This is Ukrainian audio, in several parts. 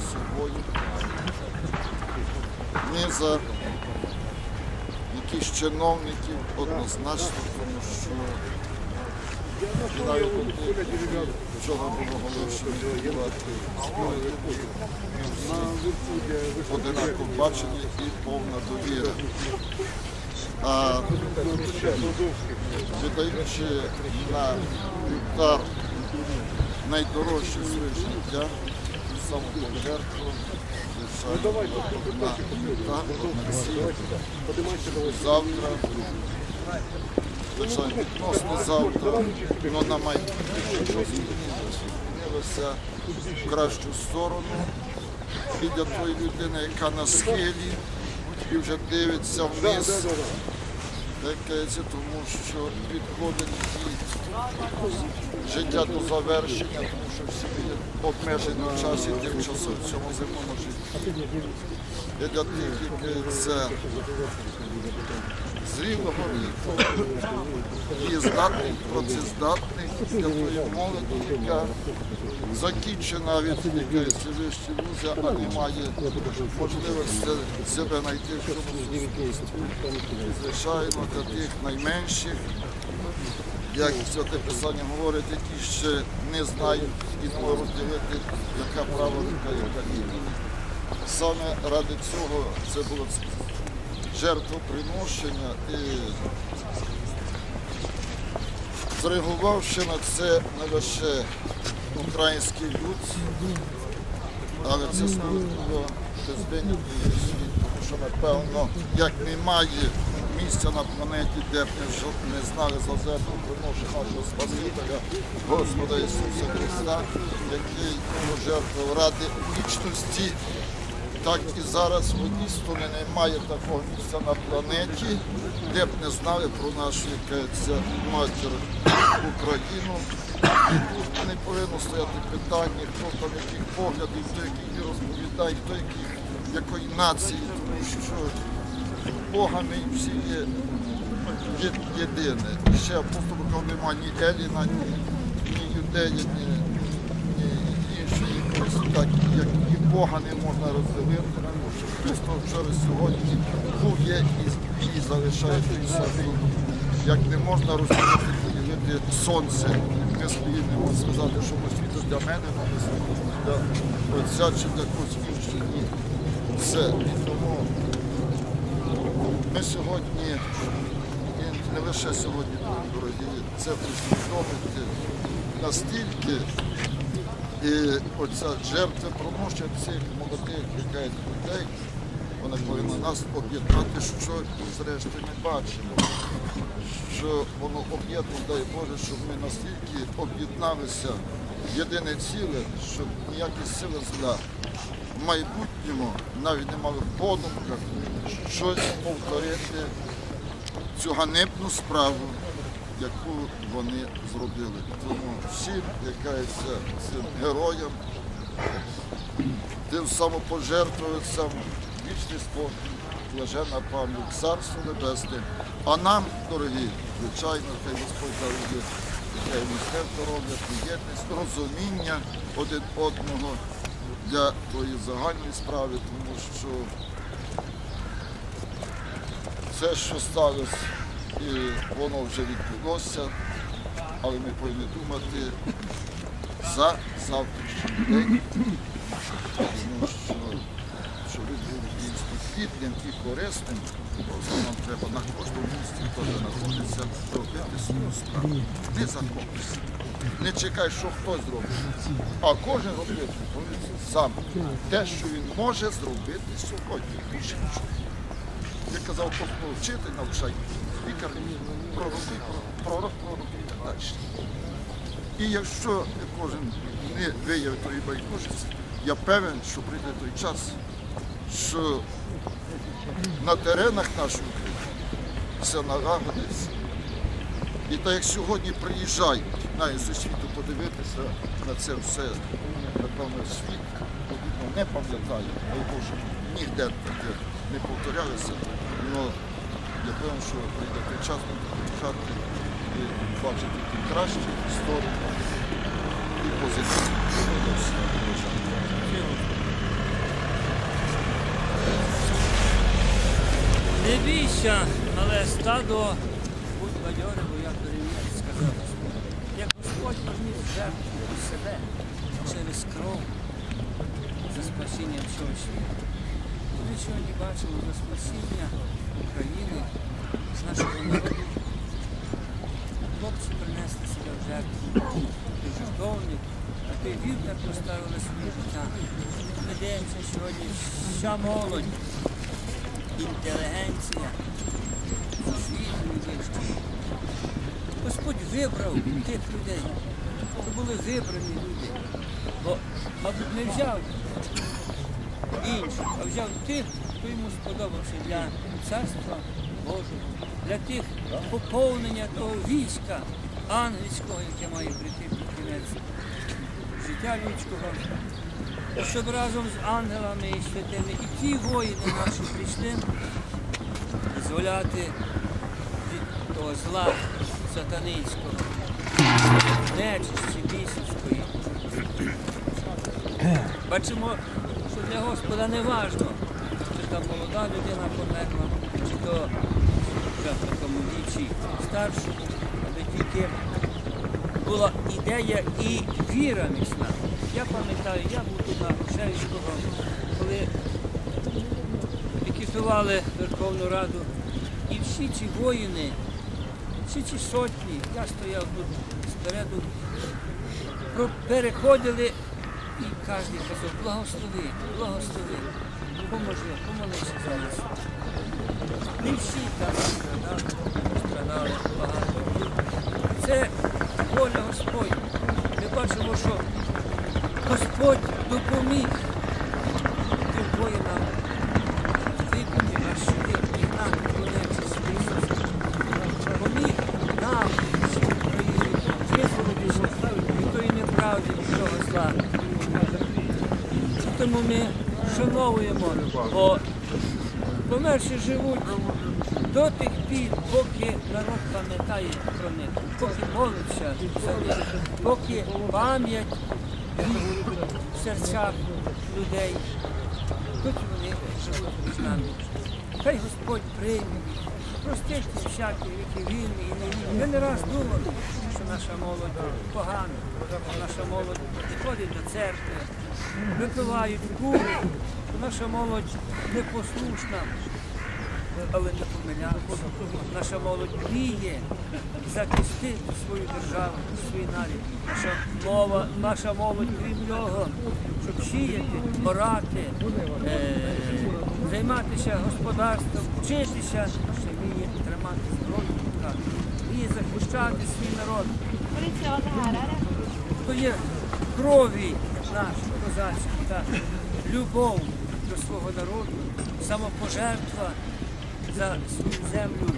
собою, ні за якісь чиновників однозначно, тому що навіть вчора було оголошено одинаково бачення і повна довіра. А віддаючи на вівтар найдорожче своє життя, на ці завтра, звичайно, відносно завтра, але на майбутнє, змінилося в кращу сторону. І для тої людини, яка на схилі і вже дивиться вниз, тому що підходить її життя до завершення, тому що всі обмежені в часі тимчасово в цьому земному житті. І для тих, які це зрілого віку і здатний, працездатний для тої молоді, яка закінчена від якоїсь вузи, а не має можливості себе знайти в цьому суспільстві. Звичайно, для тих найменших, як Святе Писання говорить, які ще не знають і не можуть розділити, яка права рука, яка ні. Саме ради цього це було жертвоприношення і зреагувавши на це не лише український люд, але це службо безвинятий світ, тому що, напевно, як немає місця на планеті, де б не знали за землю приношення нашого Спасителя, Господа Ісуса Христа, який пожертвував ради вічності так і зараз в стороні немає такого місця на планеті, де б не знали про нашу матір Україну. Не повинно стояти питання, хто там яких поглядів, хто яких розповідає, хто яких, якої нації, тому що Бога ми всі є є- єдине. Ще Павло немає ні Еліна, ні, ні юдея, ні, ні іншої якоїсь так, як і Бога не можна розділити, тому що Христос вчора сьогодні був є і, і залишає той самий. Як не можна розділити, поділити сонце. Ми свої не можемо сказати, що ми світло для мене, але для отця чи для когось іншого. Ні. Все. Ми сьогодні, і не лише сьогодні, дорогі, це усвідомити настільки. І оця жертва проношення цих молодих людей, вона повинна нас об'єднати, що зрештою ми бачимо, що воно об'єднано, дай Боже, щоб ми настільки об'єдналися. В єдине ціле, щоб ніякі сили зла в майбутньому навіть не мали подумках щось повторити цю ганебну справу, яку вони зробили. Тому всім, яка є цим героям, тим самопожертвуюцям, вічний спокій, блаженна пам'ять, царство небесне. А нам, дорогі, звичайно, хай Господь дарує хай місце здоров'я, єдність, розуміння один одного для тої загальної справи, тому що все, що сталося, і воно вже відбулося, але ми повинні думати за завтрашній день, тому що щоб він був дійсно плідним і корисним, просто нам треба на кожному місці, хто знаходиться, робити свою справу. Не захопишся. Не чекай, що хтось зробить. А кожен робить сам те, що він може зробити сьогодні. Більше нічого. Я казав, вчитель навчай, лікар, пророки, пророк, пророк і так далі. І якщо кожен не виявить тої байдужості, я певен, що прийде той час, що на теренах нашої України все налагодиться. І так як сьогодні приїжджають навіть зі світу подивитися на це все, напевно, світ не пам'ятає, Боже, ніде не повторялося але я певен, що прийде час шахти і бачити тільки кращі сторони і позитивні. Не бійся, але стадо будь бадьори, бо я перевірю, сказав Господь. Як Господь приніс жертву від себе через кров за спасіння всього світу. Ми сьогодні бачимо за спасіння. України, з нашого народу. Хлопці принесли себе в жертву. Ти жертовник, а ти вівтар поставили своє життя. Ми дивимося сьогодні вся молодь, інтелігенція, вищий. Господь вибрав тих людей. Це були вибрані люди. Бо, мабуть, не взяв інших, а взяв тих, хто йому сподобався для царства Божого, для тих поповнення того війська ангельського, яке має прийти під кінець життя людського. Щоб разом з ангелами і святими і ті воїни наші прийшли дозволяти від того зла сатанинського, нечисті бісівської. Бачимо, що для Господа не важно, там молода людина померла, чи то вже в такому аби тільки була ідея і віра міцна. Я пам'ятаю, я був тут на Шевського, коли пікетували Верховну Раду, і всі ці воїни, всі ці сотні, я стояв тут спереду, переходили і кожен казав, благослови, благослови, поможи, помолися за нас. Не всі так страдали, страдали багато. Це воля Господня. Ми бачимо, що Господь допоміг тим воїнам вибити наш щит і нам конець Ісус. Поміг нам, всій Україні, визволитися від тої неправди, від того зла. Тому ми шановуємо, бо померші живуть до тих пір, поки народ пам'ятає про них, поки молиться поки пам'ять в серцях людей, тут вони живуть з нами. Хай Господь прийме, простить всякі і невільні. Я не раз думав, що наша молодь погана, наша молодь ходить до церкви, випивають кури, що наша молодь непослушна але не помилятися. Наша молодь мріє захистити свою державу, свій нарід. Наша мова, наша молодь, крім того, щоб сіяти, орати, е, займатися господарством, вчитися, ще вміє тримати зброю в руках, вміє захищати свій народ. То є крові наш козацький, так, любов до свого народу, самопожертва за свою землю.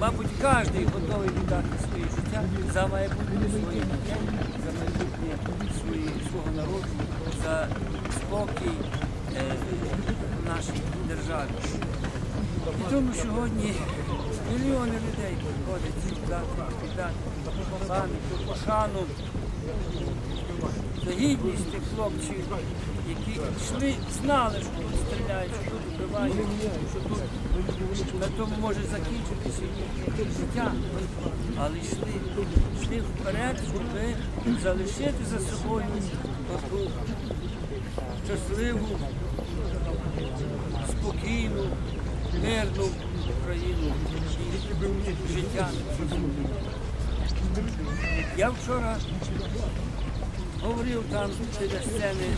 Мабуть, кожен готовий віддати своє життя за майбутнє своїх дітей, за майбутнє свого народу, за спокій е, нашій державі. І тому сьогодні мільйони людей приходять віддати, віддати пам'ять, пошану за гідність тих хлопців, які йшли, знали, що тут стріляють, що тут вбивають, що тут на тому може закінчитися життя. Але йшли, йшли вперед, щоб залишити за собою таку щасливу, спокійну, мирну Україну і життя. Я вчора говорив там біля сцени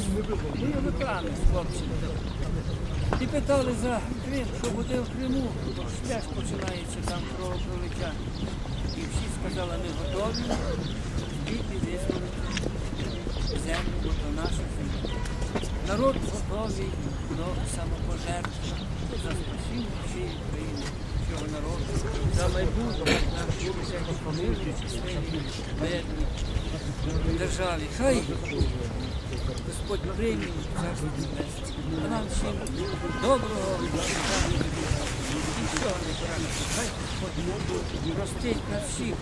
з бойовиками, з хлопцями. І питали за Крим, що буде в Криму, теж починається там кровопролиття. І всі сказали, ми готові звідти визволити землю, бо то наша земля. Народ готовий до самопожертви за спасіння всієї країни, всього народу, за майбутнє нашої мирній державі. Хай Господь прийме царство небесне. А нам всім доброго і всього найкращого. Хай Господь простить нас всіх.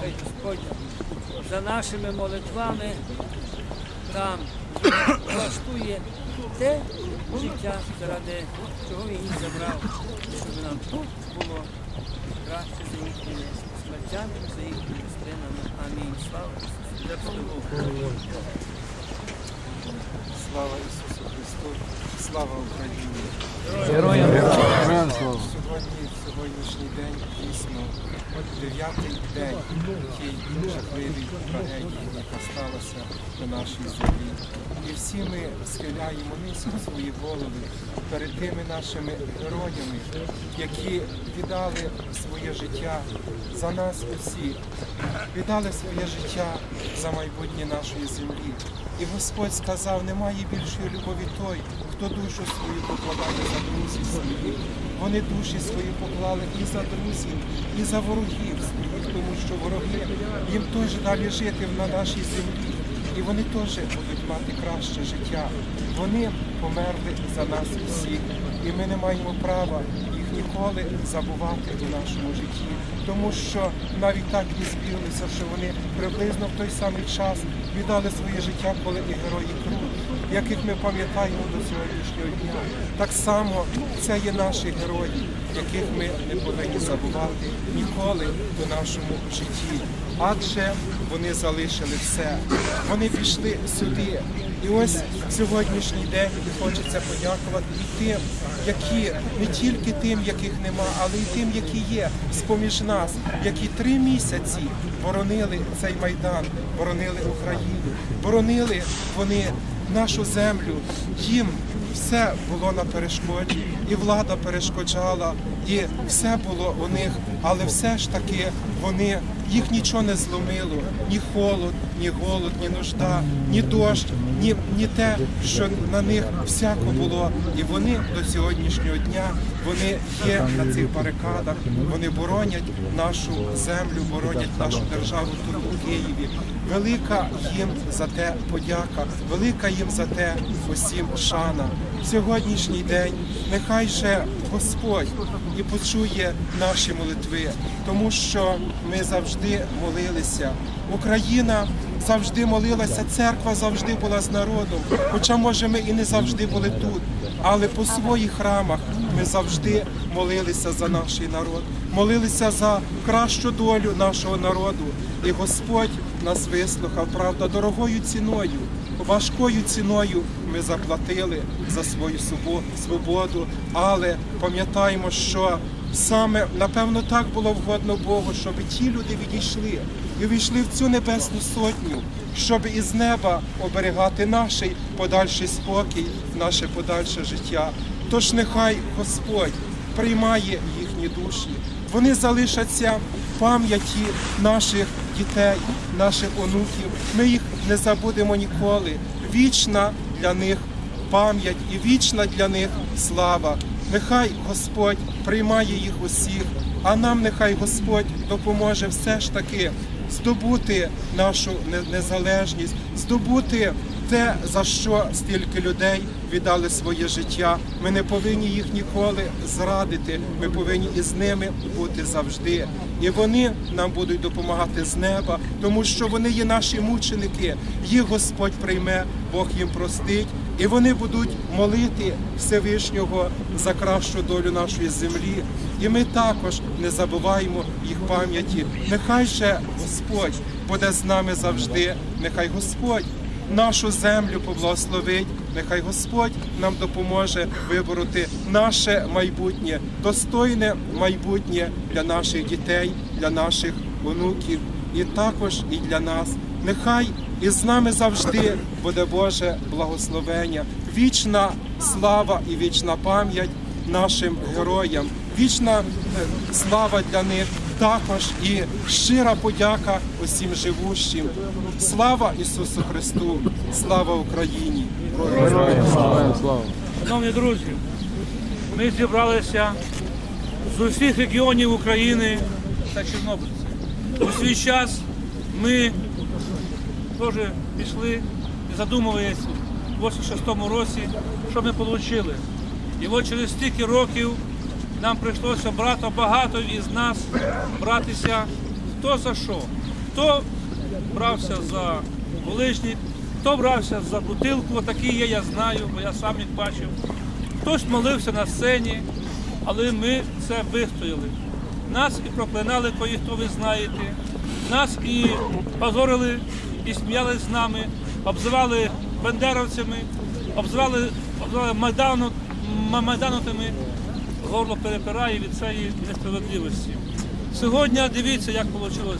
Хай Господь за нашими молитвами там влаштує те життя, заради чого він їх забрав, щоб нам тут було краще за їхніми смертями, за їхніми стринами. Амінь. Слава Ісусу Слава Ісусу слава Україні. Героям Сьогодні, сьогоднішній день, дійсно, дев'ятий день тієї жахливій трагедії, яка сталася на нашій землі. І всі ми схиляємо низько свої голови перед тими нашими героями, які віддали своє життя за нас усіх, віддали своє життя за майбутнє нашої землі. І Господь сказав, немає більшої любові той, хто душу свою покладає за друзів своїх. Вони душі свої поклали і за друзів, і за ворогів своїх, тому що вороги їм теж далі жити на нашій землі. І вони теж будуть мати краще життя. Вони померли за нас всіх, і ми не маємо права ніколи забувати у нашому житті, тому що навіть так і збіглися, що вони приблизно в той самий час віддали своє життя, коли і герої Крут, яких ми пам'ятаємо до сьогоднішнього дня. Так само це є наші герої, яких ми не повинні забувати ніколи у нашому житті. Адже вони залишили все. Вони пішли сюди. І ось сьогоднішній день хочеться подякувати і тим, які не тільки тим, яких нема, але й тим, які є з-поміж нас, які три місяці боронили цей майдан, боронили Україну, боронили вони нашу землю. Їм все було на перешкоді, і влада перешкоджала, і все було у них, але все ж таки вони їх нічого не зломило, ні холод, ні голод, ні нужда, ні дощ, ні, ні те, що на них всяко було. І вони до сьогоднішнього дня вони є на цих барикадах, вони боронять нашу землю, боронять нашу державу тут у Києві. Велика їм за те подяка, велика їм за те усім шана. Сьогоднішній день нехай же Господь і почує наші молитви, тому що ми завжди молилися. Україна завжди молилася, церква завжди була з народом. Хоча, може, ми і не завжди були тут, але по своїх храмах ми завжди молилися за наш народ, молилися за кращу долю нашого народу. І Господь нас вислухав, правда, дорогою ціною, важкою ціною ми заплатили за свою свободу, але пам'ятаємо, що саме напевно так було вгодно Богу, щоб ті люди відійшли і війшли в цю небесну сотню, щоб із неба оберігати наш подальший спокій, наше подальше життя. Тож нехай Господь приймає їхні душі. Вони залишаться пам'яті наших дітей, наших онуків. Ми їх не забудемо ніколи. Вічна для них пам'ять і вічна для них слава. Нехай Господь приймає їх усіх, а нам нехай Господь допоможе все ж таки здобути нашу незалежність, здобути те, за що стільки людей віддали своє життя. Ми не повинні їх ніколи зрадити. Ми повинні із ними бути завжди. І вони нам будуть допомагати з неба, тому що вони є наші мученики. Їх Господь прийме, Бог їм простить. І вони будуть молити Всевишнього за кращу долю нашої землі. І ми також не забуваємо їх пам'яті. Нехай же Господь буде з нами завжди. Нехай Господь нашу землю поблагословить. Нехай Господь нам допоможе вибороти наше майбутнє, достойне майбутнє для наших дітей, для наших онуків і також і для нас. Нехай і з нами завжди буде Боже благословення, вічна слава і вічна пам'ять нашим героям, вічна е, слава для них. Також і щира подяка усім живущим. Слава Ісусу Христу! Слава Україні! Шановні друзі, ми зібралися з усіх регіонів України та Чорнобильців. У свій час ми теж пішли і задумувалися в 86-му році, що ми отримали. І от через стільки років нам прийшлося брати багато із нас братися хто за що. Хто брався за ближніх, Хто брався за бутилку, такі є, я знаю, бо я сам їх бачив. Хтось молився на сцені, але ми це вистояли. Нас і проклинали, кої хто ви знаєте. Нас і позорили, і сміялись з нами, обзивали бандеровцями, обзивали, обзивали майдану, майданутими. Горло перепирає від цієї несправедливості. Сьогодні дивіться, як вийшло.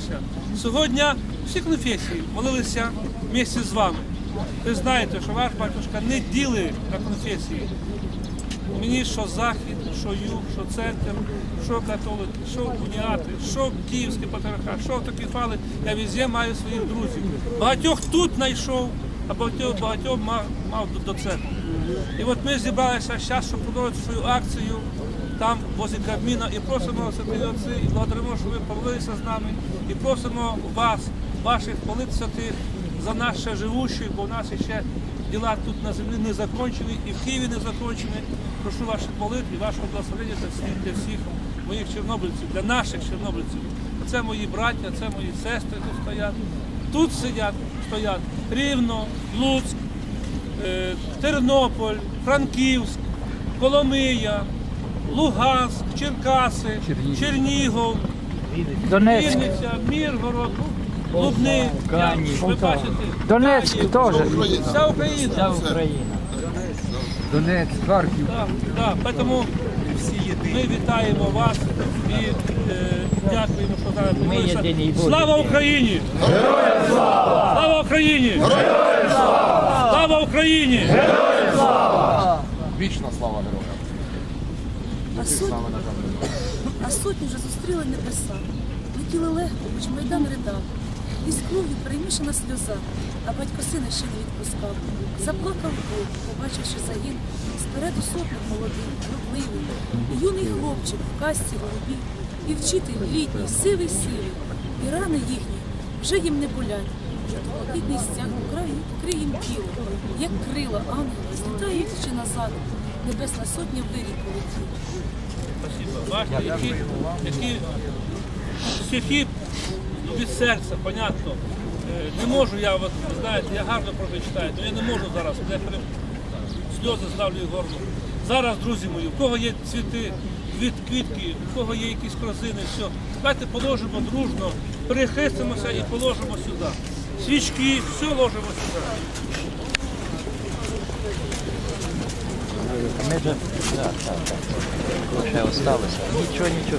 Сьогодні всі конфесії молилися місці з вами. Ви знаєте, що ваш батюшка не діли на конфесії. Мені що захід, що юг, що центр, що католики, що уніати, що київський патріархат, що автокефали. Я везде маю своїх друзів. Багатьох тут знайшов, а багатьох, багатьох мав, мав до церкви. І от ми зібралися зараз, щоб продовжити свою акцію там возле Кабміна і просимо отці, і благодаримо, що ви помолилися з нами, і просимо вас, ваших молитися за нас ще живущих, бо в нас ще діла тут на землі не закончені, і в Києві не закончені. Прошу ваших молитв і вашого благословення для всіх моїх чорнобильців, для наших чорнобильців. Це мої браття, це мої сестри тут стоять. Тут сидять, стоять Рівно, Луцьк, е, Тернополь, Франківськ, Коломия, Луганськ, Черкаси, Чернігов, Донецьк. Вінниця, Міргород, Лубни, Канів, ви бачите, Донецьк Канів, теж. Вся Україна. Вся Україна. Донецьк, Харків. Так, так. Тому ми вітаємо вас і е, дякуємо, що зараз єдині і Слава Україні! Героям слава! Слава Україні! Героям слава! Слава Україні! Вічна слава героям. А сотні, а сотні вже зустріли небеса. Летіли легко, хоч майдан ридав. Із кров'ю перемішана сльоза, а батько сина ще не відпускав. Заплакав Бог, побачивши загін, спереду сопник молодий, рухливий, і юний хлопчик в касті голубій, і вчитель літній, сивий сивий, і рани їхні вже їм не болять. Жовтоблакитний стяг покриє, покриє їм тіло, як крила ангела, злітаючи назад, небесна сотня вирій полетіла. Бачите, які, які стихи від серця, понятно. Е, Не можу я, от, знаєте, я гарно про це читаю, але я не можу зараз, мене прям сльози здавлюють горло. Зараз, друзі мої, у кого є цвіти, квіт, квітки, у кого є якісь корзини, все. Давайте положимо дружно, перехрестимося і положимо сюди. Свічки, все ложимо сюди. Ми вже... так, так, так. Лише осталося. Нічого, нічого.